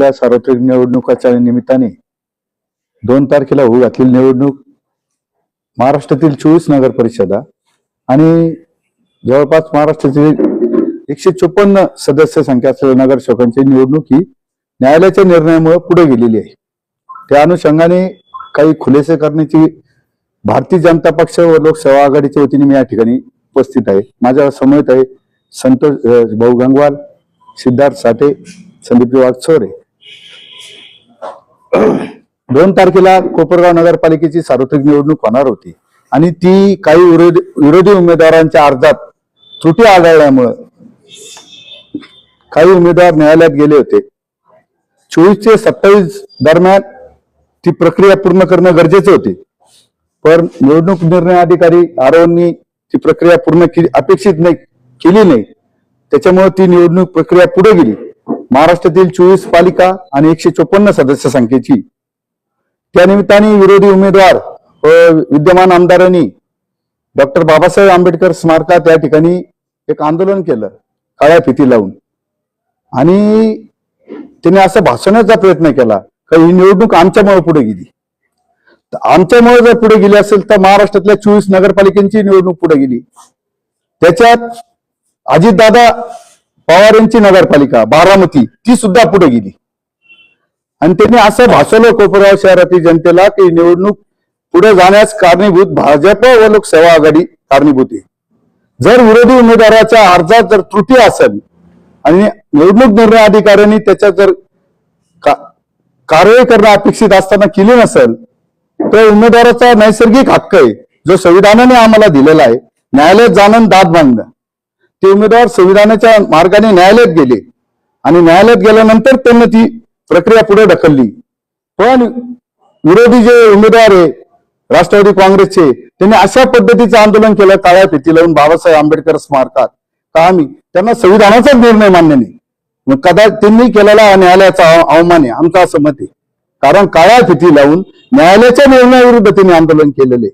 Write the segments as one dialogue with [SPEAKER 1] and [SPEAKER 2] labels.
[SPEAKER 1] महाराष्ट्रातल्या सार्वत्रिक निवडणुकाच्या निमित्ताने दोन तारखेला होऊ घातलेली निवडणूक. महाराष्ट्रातील चोवीस नगर परिषदा आणि जवळपास महाराष्ट्रातील एकशे चोपन्न सदस्य संख्या असलेल्या नगरसेवकांची निवडणूक ही न्यायालयाच्या निर्णयामुळे पुढे गेलेली आहे. त्या अनुषंगाने काही खुलेसे करण्याची भारतीय जनता पक्ष व लोकसेवा आघाडीच्या वतीने मी या ठिकाणी उपस्थित आहे. माझ्यासमोर आहे संतोष भाऊ गंगवाल सिद्धार्थ साठे संदीप वागचोरे दोन तारखेला कोपरगाव नगरपालिकेची सार्वत्रिक निवडणूक होणार होती. आणि ती काही विरोधी विरोधी उमेदवारांच्या अर्जात त्रुटी आढळल्यामुळं काही उमेदवार न्यायालयात गेले होते. चोवीस ते सत्तावीस दरम्यान ती प्रक्रिया पूर्ण करणं गरजेचे होते. पण निवडणूक निर्णय अधिकारी आरोनी ती प्रक्रिया पूर्ण केली अपेक्षित नाही केली नाही. त्याच्यामुळे ती निवडणूक प्रक्रिया पुढे गेली. महाराष्ट्रातील चोवीस पालिका आणि एकशे चोपन्न सदस्य संख्येची. त्यानिमित्ताने विरोधी उमेदवार व विद्यमान आमदारांनी डॉक्टर बाबासाहेब आंबेडकर स्मारकात या ठिकाणी एक आंदोलन केलं काळ्या फिती लावून. आणि त्यांनी असं भाषणाचा प्रयत्न केला का ही निवडणूक आमच्यामुळे पुढे गेली. तर आमच्यामुळे जर पुढे गेली असेल तर महाराष्ट्रातल्या चोवीस नगरपालिकांची निवडणूक पुढे गेली. त्याच्यात अजितदादा पवार यांची नगरपालिका बारामती ती सुद्धा पुढे गेली. आणि त्यांनी असं भासवलं कोपरगाव शहरातील जनतेला की निवडणूक पुढे जाण्यास कारणीभूत भाजप व लोकसेवा आघाडी कारणीभूत आहे. जर विरोधी उमेदवाराच्या अर्जात जर त्रुटी असेल आणि निवडणूक निर्णय अधिकाऱ्यांनी त्याच्यात जर का- कारवाई करणं अपेक्षित असताना केली नसेल तर उमेदवाराचा नैसर्गिक हक्क आहे जो संविधानाने आम्हाला दिलेला आहे. न्यायालयात जाणं दाद मागणं. ते उमेदवार संविधानाच्या मार्गाने न्यायालयात गेले. आणि न्यायालयात गेल्यानंतर त्यांनी ती प्रक्रिया पुढे ढकलली. पण विरोधी जे उमेदवार आहे राष्ट्रवादी काँग्रेसचे त्यांनी अशा पद्धतीचं आंदोलन केलं काळ्या फिती लावून बाबासाहेब आंबेडकर स्मारकात. का आम्ही? त्यांना संविधानाचाच निर्णय मान्य नाही. मग कदाचित त्यांनी केलेला न्यायालयाचा अवमान आहे. आमचं असं मत आहे. कारण काळ्या फिती लावून न्यायालयाच्या निर्णयाविरुद्ध त्यांनी आंदोलन केलेले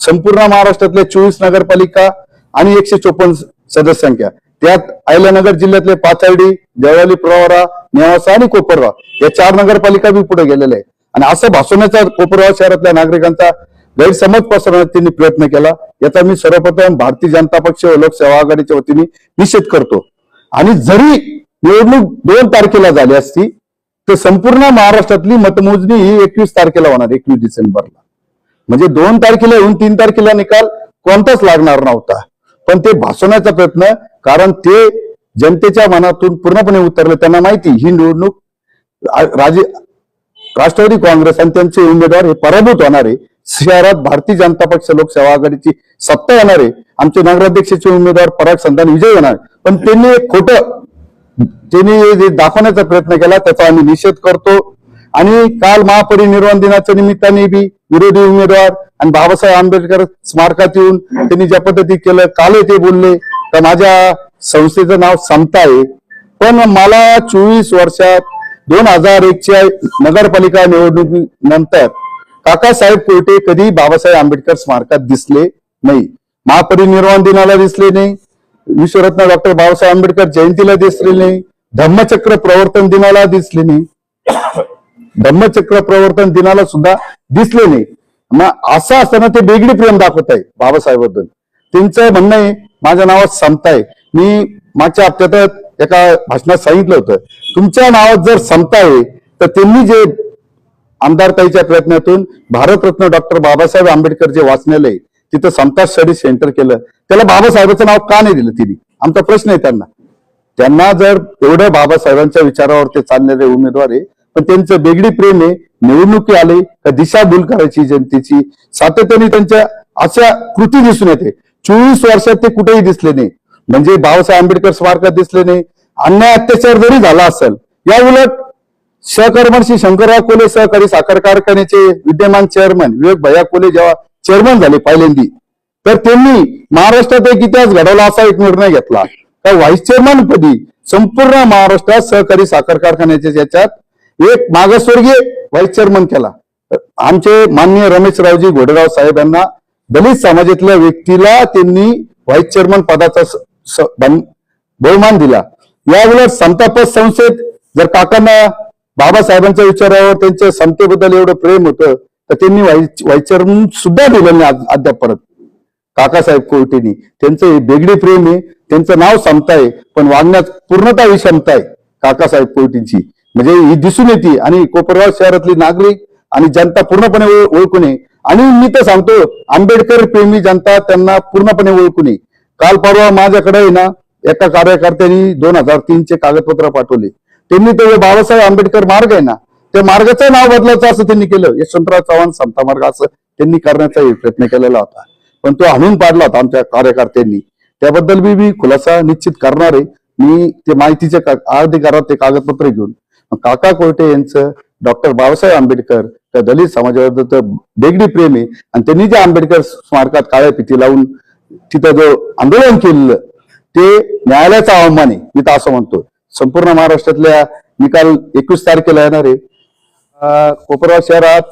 [SPEAKER 1] संपूर्ण महाराष्ट्रातल्या चोवीस नगरपालिका आणि एकशे चोपन्न सदस्यांच्या त्यात अहिल्यानगर जिल्ह्यातले पाथर्डी देवळाली प्रवारा नेवासा आणि कोपरगाव या चार नगरपालिका बी पुढे गेलेल्या आहे आणि असं भासवण्याचा कोपरगाव शहरातल्या नागरिकांचा गैरसमज पसरवण्यात त्यांनी प्रयत्न केला. याचा मी सर्वप्रथम भारतीय जनता पक्ष व लोकसेवा आघाडीच्या वतीने निषेध करतो. आणि जरी निवडणूक दोन तारखेला झाली असती तर संपूर्ण महाराष्ट्रातली मतमोजणी ही एकवीस तारखेला होणार एकवीस डिसेंबरला. म्हणजे दोन तारखेला येऊन तीन तारखेला निकाल कोणताच लागणार नव्हता. पण ते भासवण्याचा प्रयत्न कारण ते जनतेच्या मनातून पूर्णपणे उतरले. त्यांना माहिती ही निवडणूक राजे राष्ट्रवादी काँग्रेस आणि त्यांचे उमेदवार हे पराभूत होणारे. शहरात भारतीय जनता पक्ष लोकसेवा आघाडीची सत्ता येणार. आहे आमचे नगराध्यक्षाचे उमेदवार पराग संधान विजय होणार. पण त्यांनी एक खोटं त्यांनी जे दाखवण्याचा प्रयत्न केला त्याचा आम्ही निषेध करतो. आणि काल महापरिनिर्वाण दिनाच्या निमित्ताने बी विरोधी उमेदवार आणि बाबासाहेब आंबेडकर स्मारकात येऊन त्यांनी ज्या पद्धती केलं काल ते बोलले तर माझ्या संस्थेचं नाव समता आहे पण मला चोवीस वर्षात दोन हजार एकच्या नगरपालिका निवडणुकीनंतर काकासाहेब कोयटे कधी बाबासाहेब आंबेडकर स्मारकात दिसले नाही. महापरिनिर्वाण दिनाला दिसले नाही. विश्वरत्न डॉक्टर बाबासाहेब आंबेडकर जयंतीला दिसले नाही. धम्मचक्र प्रवर्तन दिनाला दिसले नाही. धम्मचक्र प्रवर्तन दिनाला सुद्धा दिसले नाही. मग असं असताना ते वेगळी प्रेम दाखवत आहे बाबासाहेबबद्दल. त्यांचं म्हणणं आहे माझ्या नावात समता आहे मी मागच्या हप्त्यात एका भाषणात सांगितलं होतं. तुमच्या नावात जर समता आहे तर त्यांनी जे आमदारताईच्या प्रयत्नातून भारतरत्न डॉक्टर बाबासाहेब आंबेडकर जे वाचनालय तिथं समता स्टडी सेंटर केलं. त्याला बाबासाहेबाचं नाव का नाही दिलं तिने? आमचा प्रश्न आहे त्यांना. त्यांना जर एवढं बाबासाहेबांच्या विचारावर ते चाललेले उमेदवार आहे पण त्यांचं वेगळी प्रेम आहे. निवडणुकी आले का दिशाभूल करायची जनतेची? सातत्याने त्यांच्या अशा कृती दिसून येते. चोवीस वर्षात ते कुठेही दिसले नाही. म्हणजे बाबासाहेब आंबेडकर स्मारकात दिसले नाही. अन्याय अत्याचार जरी झाला असेल या उलट सहकर्मशी शंकरराव कोले सहकारी साखर कारखान्याचे विद्यमान चेअरमन विवेक भैया कोले जेव्हा चेअरमन झाले पहिल्यांदी तर त्यांनी महाराष्ट्रात एक इतिहास घडवला असा एक निर्णय घेतला. तर व्हाईस चेअरमन पदी संपूर्ण महाराष्ट्रात सहकारी साखर कारखान्याच्या याच्यात एक मागासवर्गीय व्हाईस चेअरमन केला. आमचे माननीय रमेशरावजी घोडेराव साहेबांना दलित समाजातल्या व्यक्तीला त्यांनी व्हाईस चेअरमन पदाचा बहुमान दिला. या उलट समतापद संस्थेत जर काकांना बाबासाहेबांच्या विचारावर त्यांच्या समतेबद्दल एवढं प्रेम होतं तर त्यांनी व्हाईस चेअरमन सुद्धा दिलं नाही अद्याप परत. काकासाहेब कोर्टेनी त्यांचं हे प्रेम आहे त्यांचं नाव समता आहे पण वागण्यात पूर्णता विषमता आहे काकासाहेब कोर्टींची म्हणजे ही दिसून येते. आणि कोपरगाव शहरातली नागरिक आणि जनता पूर्णपणे ओळखून आणि मी तर सांगतो आंबेडकर प्रेमी जनता त्यांना पूर्णपणे ओळखून आहे काल परवा माझ्याकडे आहे ना एका कार्यकर्त्यांनी दोन हजार तीनचे कागदपत्र पाठवले. त्यांनी ते बाबासाहेब आंबेडकर मार्ग आहे ना त्या मार्गाचं नाव बदलायचं असं त्यांनी केलं. यशवंतराव चव्हाण समता मार्ग असं त्यांनी करण्याचा प्रयत्न केलेला होता. पण तो हाणून पाडला होता आमच्या कार्यकर्त्यांनी. त्याबद्दल बी मी खुलासा निश्चित करणार आहे. मी ते माहितीच्या अधिकारात ते कागदपत्र घेऊन काका कोर्टे यांचं डॉक्टर बाबासाहेब आंबेडकर त्या दलित समाजाबद्दल बेगडी प्रेम आहे आणि त्यांनी जे आंबेडकर स्मारकात काळ्या पिती लावून तिथं जो आंदोलन केलेलं ते न्यायालयाचा अवमान आहे. मी तर असं म्हणतो संपूर्ण महाराष्ट्रातल्या निकाल एकवीस तारखेला येणार आहे. कोपरगाव शहरात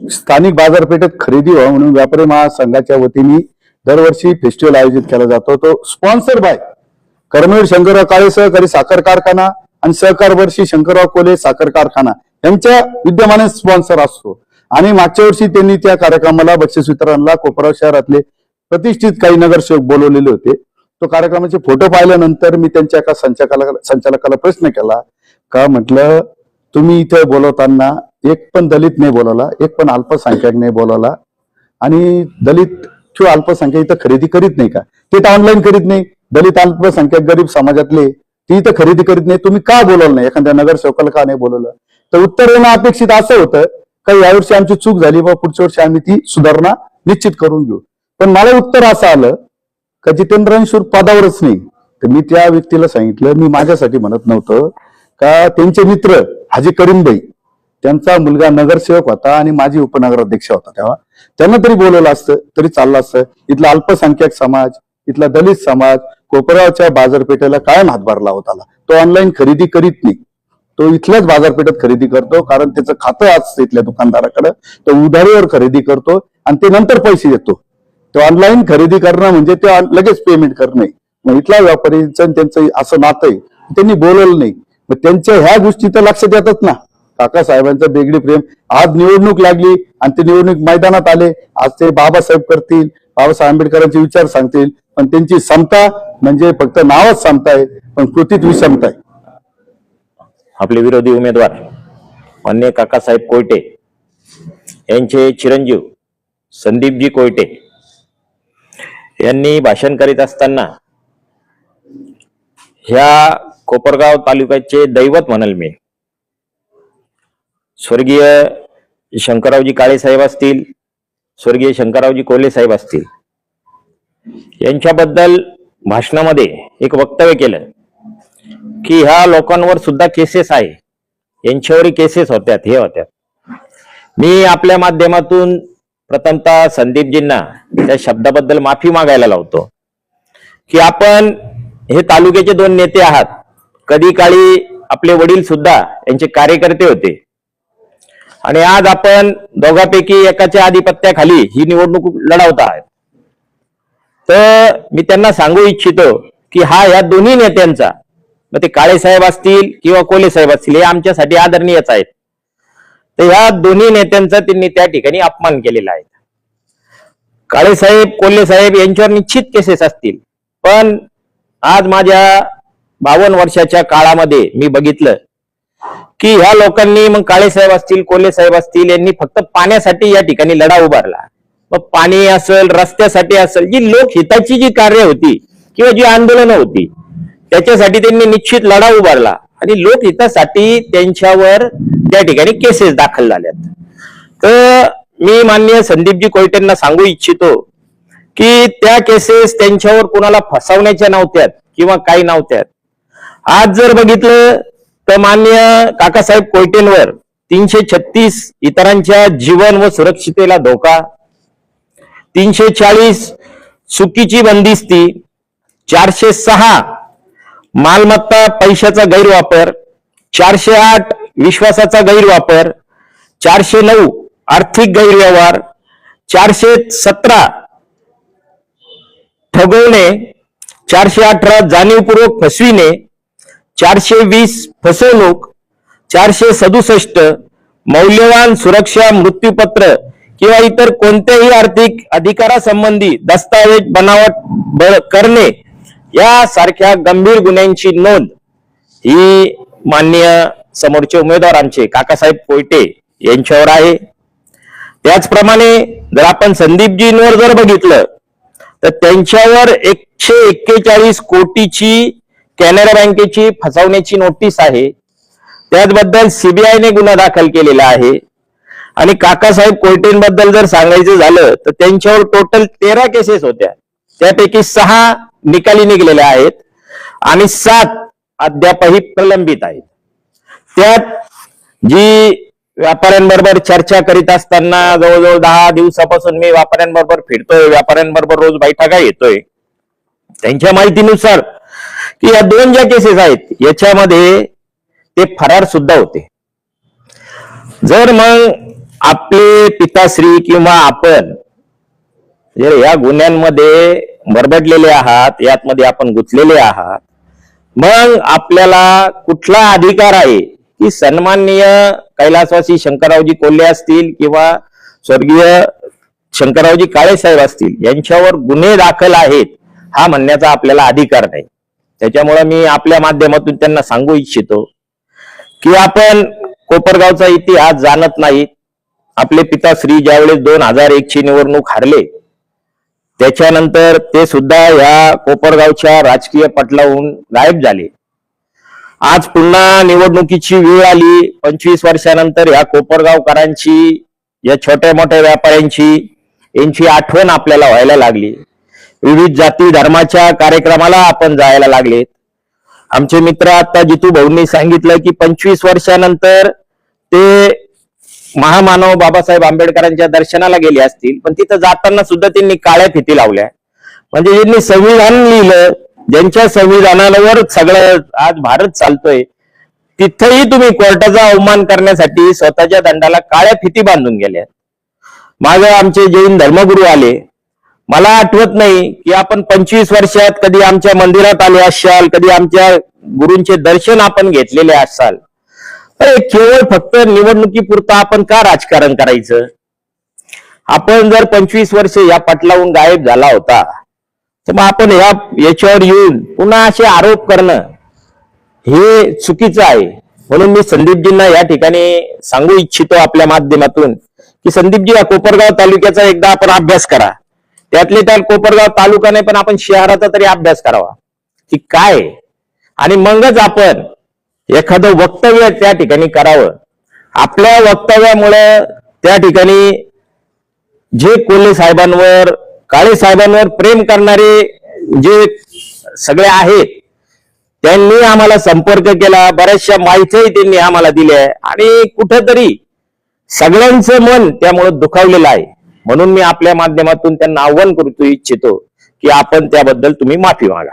[SPEAKER 1] स्थानिक बाजारपेठेत खरेदी व्हावं म्हणून व्यापारी महासंघाच्या वतीने दरवर्षी फेस्टिवल आयोजित केला जातो. तो स्पॉन्सर बाय कर्मवीर शंकरराव काळे सहकारी साखर कारखाना आणि सहकार वर्षी शंकरराव कोले साखर कारखाना यांच्या विद्यमाने स्पॉन्सर असतो. आणि मागच्या वर्षी त्यांनी त्या कार्यक्रमाला बक्षीस वितरणला कोपराव शहरातले प्रतिष्ठित काही नगरसेवक बोलवलेले होते. तो कार्यक्रमाचे फोटो पाहिल्यानंतर मी त्यांच्या एका संचालकाला संचालकाला प्रश्न केला का म्हटलं तुम्ही इथे बोलवताना एक पण दलित नाही बोलावला एक पण अल्पसंख्याक नाही बोलावला. आणि दलित किंवा अल्पसंख्याक इथं खरेदी करीत नाही का? ते तर ऑनलाईन करीत नाही. दलित अल्पसंख्याक गरीब समाजातले ती इथं खरेदी करीत नाही. तुम्ही का बोलवलं नाही? एखाद्या नगरसेवकाला का नाही बोलवलं? तर उत्तर येणं अपेक्षित असं होतं का यावर्षी आमची चूक झाली बा पुढच्या वर्षी आम्ही ती सुधारणा निश्चित करून घेऊ. पण मला उत्तर असं आलं का जितेंद्रांशूर पदावरच नाही. तर मी त्या व्यक्तीला सांगितलं मी माझ्यासाठी म्हणत नव्हतं का त्यांचे मित्र हाजी करीमबाई त्यांचा मुलगा नगरसेवक होता आणि माझी उपनगराध्यक्ष होता तेव्हा. त्यांना तरी बोलवलं असतं तरी चाललं असतं. इथला अल्पसंख्याक समाज इथला दलित समाज कोपरावच्या बाजारपेठेला कायम हातभार लावत आला. तो ऑनलाईन खरेदी करीत नाही. तो इथल्याच बाजारपेठेत खरेदी करतो कारण त्याचं खातं असतं इथल्या दुकानदाराकडे. तो उधारीवर खरेदी करतो आणि ते नंतर पैसे देतो. तो ऑनलाईन खरेदी करणं म्हणजे ते लगेच पेमेंट करणं मग इथला व्यापारीचं त्यांचं असं नातं आहे. त्यांनी बोलवलं नाही. मग त्यांच्या ह्या गोष्टी तर लक्षात येतात ना. काकासाहेबांचं बेगडी प्रेम. आज निवडणूक लागली आणि ते निवडणूक मैदानात आले. आज ते बाबासाहेब करतील. बाबासाहेब आंबेडकरांचे विचार सांगतील. पण त्यांची समता म्हणजे फक्त नावच समता आहे पण कृतीत विषमता आहे
[SPEAKER 2] आपले विरोधी उमेदवार मान्य काकासाहेब कोयटे यांचे चिरंजीव संदीपजी कोयटे यांनी भाषण करीत असताना ह्या कोपरगाव तालुक्याचे दैवत म्हणाल मी. स्वर्गीय शंकररावजी काळे साहेब असतील स्वर्गीय शंकररावजी कोल्हे साहेब असतील. यांच्याबद्दल भाषणामध्ये एक वक्तव्य केलं. की ह्या लोकांवर सुद्धा केसेस आहे. यांच्यावरही केसेस होत्यात हे होत्यात. मी आपल्या माध्यमातून प्रथमतः संदीपजींना त्या शब्दाबद्दल माफी मागायला लावतो. की आपण हे तालुक्याचे दोन नेते आहात. कधी काळी आपले वडील सुद्धा यांचे कार्यकर्ते होते. आणि आज आपण दोघांपैकी एकाच्या आधिपत्याखाली ही निवडणूक लढवत आहात. तर मी त्यांना सांगू इच्छितो की हा या दोन्ही नेत्यांचा मग ते काळे साहेब असतील किंवा कोले साहेब असतील हे आमच्यासाठी आदरणीयच आहेत. तर ह्या दोन्ही नेत्यांचा त्यांनी त्या ठिकाणी अपमान केलेला आहे. काळे साहेब कोल्हे साहेब यांच्यावर निश्चित केसेस असतील. पण आज माझ्या बावन्न वर्षाच्या काळामध्ये मी बघितलं की ह्या लोकांनी मग काळे साहेब असतील कोल्हे साहेब असतील यांनी फक्त पाण्यासाठी या ठिकाणी लढा उभारला. मग पाणी असेल रस्त्यासाठी असेल जी लोकहिताची जी कार्य होती किंवा जी आंदोलनं होती त्याच्यासाठी त्यांनी निश्चित लढा उभारला. आणि लोकहितासाठी त्यांच्यावर त्या ठिकाणी केसेस दाखल झाल्यात. तर मी मान्य संदीपजी कोयटेंना सांगू इच्छितो की त्या केसेस त्यांच्यावर कोणाला फसवण्याच्या नव्हत्यात किंवा काही नव्हत्यात. आज जर बघितलं तर मान्य काकासाहेब कोयटेंवर तीनशे छत्तीस इतरांच्या जीवन व सुरक्षितेला धोका तीनशे चाळीस चुकीची बंदिस्ती चारशे सहा मालमत्ता पैशाचा गैरवापर चारशे आठ विश्वासाचा गैरवापर चारशे नऊ आर्थिक गैरव्यवहार चारशे सतरा ठगवणे चारशे अठरा जाणीवपूर्वक फसविणे चारशे वीस फसवणूक चारशे सदुसष्ट मौल्यवान सुरक्षा मृत्यूपत्र किंवा इतर कोणत्याही आर्थिक अधिकारासंबंधी दस्तावेज बनावट करणे यासारख्या गंभीर गुन्ह्यांची नोंद ही माननीय समोरचे उमेदवार आमचे काकासाहेब कोयटे यांच्यावर आहे. त्याचप्रमाणे जर आपण संदीपजींवर जर बघितलं तर त्यांच्यावर एकशे एक्केचाळीस कोटीची कॅनरा बँकेची फसवण्याची नोटीस आहे. त्याचबद्दल सीबीआयने गुन्हा दाखल केलेला आहे. आणि काकासाहेब कोयटेंबद्दल जर सांगायचं झालं तर त्यांच्यावर टोटल तेरा केसेस होत्या. त्यापैकी सहा निकाली निघलेल्या आहेत आणि सात अद्यापही प्रलंबित आहेत. त्यात जी व्यापाऱ्यांबरोबर चर्चा करीत असताना जवळजवळ दहा दिवसापासून मी व्यापाऱ्यांबरोबर फिरतोय व्यापाऱ्यांबरोबर रोज बैठका येतोय त्यांच्या माहितीनुसार या दोन ज्या केसेस आहेत याच्यामध्ये ते फरार सुद्धा होते. जर मग आपले पिताश्री किंवा आपण जर या गुन्ह्यांमध्ये बरबडलेले आहात यातमध्ये आपण गुंतलेले आहात मग आपल्याला कुठला अधिकार आहे की सन्माननीय कैलासवासी शंकररावजी कोल्हे असतील किंवा स्वर्गीय शंकररावजी काळे साहेब असतील यांच्यावर गुन्हे दाखल आहेत हा म्हणण्याचा आपल्याला अधिकार नाही. त्याच्यामुळे मी आपल्या माध्यमातून त्यांना सांगू इच्छितो की आपण कोपरगावचा इतिहास जाणत नाही. आपले पिता श्री ज्यावेळेस दोन हजार एक ची निवडणूक हारले त्याच्यानंतर ते सुद्धा ह्या कोपरगावच्या राजकीय पटलाहून गायब झाले. आज पुन्हा निवडणुकीची वेळ आली. पंचवीस वर्षानंतर ह्या कोपरगावकरांची या छोट्या मोठ्या व्यापाऱ्यांची यांची आठवण आपल्याला व्हायला लागली. विविध जाती धर्माच्या कार्यक्रमाला आपण जायला लागलेत. आमचे मित्र आता जितू भाऊंनी सांगितलं की पंचवीस वर्षानंतर ते महामानव बाबासाहेब आंबेडकरांच्या दर्शनाला गेले असतील पण तिथं जाताना सुद्धा त्यांनी काळ्या फिती लावल्या. म्हणजे ज्यांनी संविधान लिहिलं ज्यांच्या संविधानावर सगळं आज भारत चालतोय तिथेही तुम्ही कोर्टाचा अवमान करण्यासाठी स्वतःच्या दंडाला काळ्या फिती बांधून गेल्या मागे आमचे जैन धर्मगुरू आले. मला आठवत नाही की आपण पंचवीस वर्षात कधी आमच्या मंदिरात आले असाल कधी आमच्या गुरूंचे दर्शन आपण घेतलेले असाल. अरे केवळ फक्त निवडणुकीपुरतं आपण का राजकारण करायचं? आपण जर पंचवीस वर्ष या पटलावून गायब झाला होता तर मग आपण या याच्यावर येऊन पुन्हा असे आरोप करणं हे चुकीचं आहे. म्हणून मी संदीपजींना या ठिकाणी सांगू इच्छितो आपल्या माध्यमातून की संदीपजी या कोपरगाव तालुक्याचा एकदा आपण अभ्यास करा. त्यातले त्या कोपरगाव तालुका नाही पण आपण शहराचा तरी अभ्यास करावा. की काय? आणि मगच आपण एखादं वक्तव्य त्या ठिकाणी करावं. आपल्या वक्तव्यामुळं त्या ठिकाणी जे कोल्हे साहेबांवर काळे साहेबांवर प्रेम करणारे जे सगळे आहेत त्यांनी आम्हाला संपर्क केला बऱ्याचशा माहितीही त्यांनी आम्हाला दिल्या. आणि कुठंतरी सगळ्यांचं मन त्यामुळे दुखावलेलं आहे. म्हणून मी आपल्या माध्यमातून त्यांना आव्हान करू इच्छितो की आपण त्याबद्दल तुम्ही माफी मागा.